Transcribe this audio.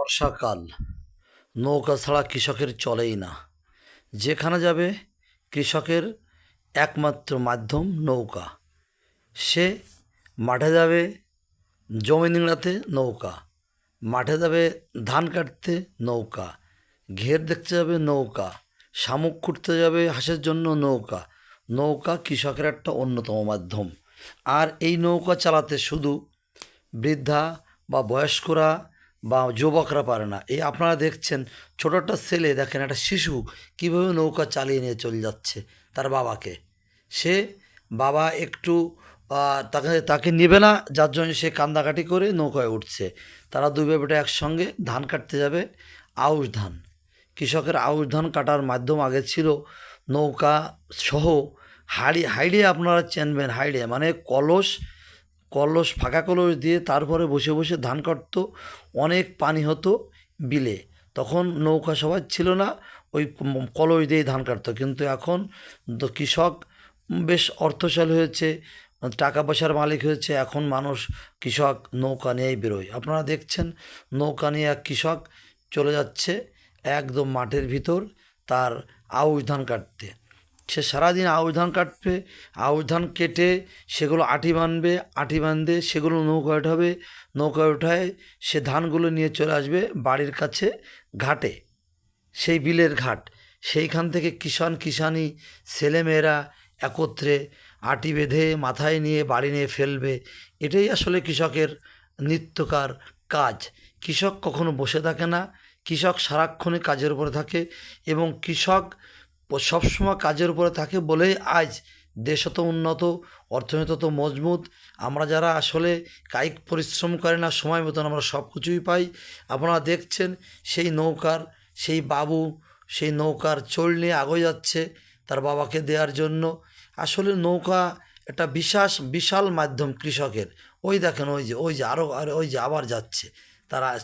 বর্ষাকাল। নৌকা ছাড়া কৃষকের চলেই না। যেখানে যাবে কৃষকের একমাত্র মাধ্যম নৌকা। সে মাঠে যাবে জমি নিংড়াতে নৌকা। মাঠে যাবে ধান কাটতে নৌকা। ঘের দেখতে যাবে নৌকা। শামুক খুঁটতে যাবে হাঁসের জন্য নৌকা। নৌকা কৃষকের একটা অন্যতম মাধ্যম। আর এই নৌকা চালাতে শুধু বৃদ্ধা বা বয়স্করা বা যুবকরা পারে না। এই আপনারা দেখছেন ছোটো একটা ছেলে, দেখেন একটা শিশু কীভাবে নৌকা চালিয়ে নিয়ে চলে যাচ্ছে তার বাবাকে। সে বাবা একটু তাকে তাকে নেবে না, যার জন্য সে কান্দাকাটি করে নৌকায় উঠছে। তারা দুই বেটা একসঙ্গে ধান কাটতে যাবে, আউশ ধান। কৃষকের আউশ ধান কাটার মাধ্যম আগে ছিল নৌকা সহ হাড়ি হাইডে আপনারা চেনবেন হাইডে মানে কলস কলস, ফাঁকা কলস দিয়ে তারপরে বসে বসে ধান কাটতো, অনেক পানি হতো বিলে। তখন নৌকা সবাই ছিল না, ওই কলস দিয়েই ধান কাটতো। কিন্তু এখন কৃষক বেশ অর্থশালী হয়েছে, টাকা পয়সার মালিক হয়েছে, এখন মানুষ কৃষক নৌকা নিয়েই বেরোয়। আপনারা দেখছেন, নৌকা নিয়ে এক কৃষক চলে যাচ্ছে একদম মাঠের ভিতর, তার আউশ ধান কাটতে। সে সারাদিন আউশ ধান কাটবে আউশ ধান কেটে সেগুলো আটি বানবে, আটি বাঁধে সেগুলো নৌকায় উঠাবে নৌকায় উঠায় সে ধানগুলো নিয়ে চলে আসবে বাড়ির কাছে ঘাটে, সেই বিলের ঘাট। সেইখান থেকে কিষান কিষানি ছেলেমেয়েরা একত্রে আটি বেঁধে মাথায় নিয়ে বাড়ি নিয়ে ফেলবে। এটাই আসলে কৃষকের নিত্যকার কাজ। কৃষক কখনো বসে থাকে না, কৃষক সারাক্ষণই কাজের উপরে থাকে এবং কৃষক সবসময় কাজের উপরে থাকে বলেই আজ দেশ তো উন্নত, অর্থনীতি তো মজবুত, আমরা যারা আসলে কায়িক পরিশ্রম করে না, সময় মতন আমরা সব কিছুই পাই। আপনারা দেখছেন সেই নৌকার, সেই বাবু, সেই নৌকার চোল নিয়ে আগে যাচ্ছে তার বাবাকে দেওয়ার জন্য। আসলে নৌকা একটা বিশাস, বিশাল মাধ্যম কৃষকের। ওই দেখেন, ওই যে ওই যে আরও আর, ওই যে আবার যাচ্ছে। তারা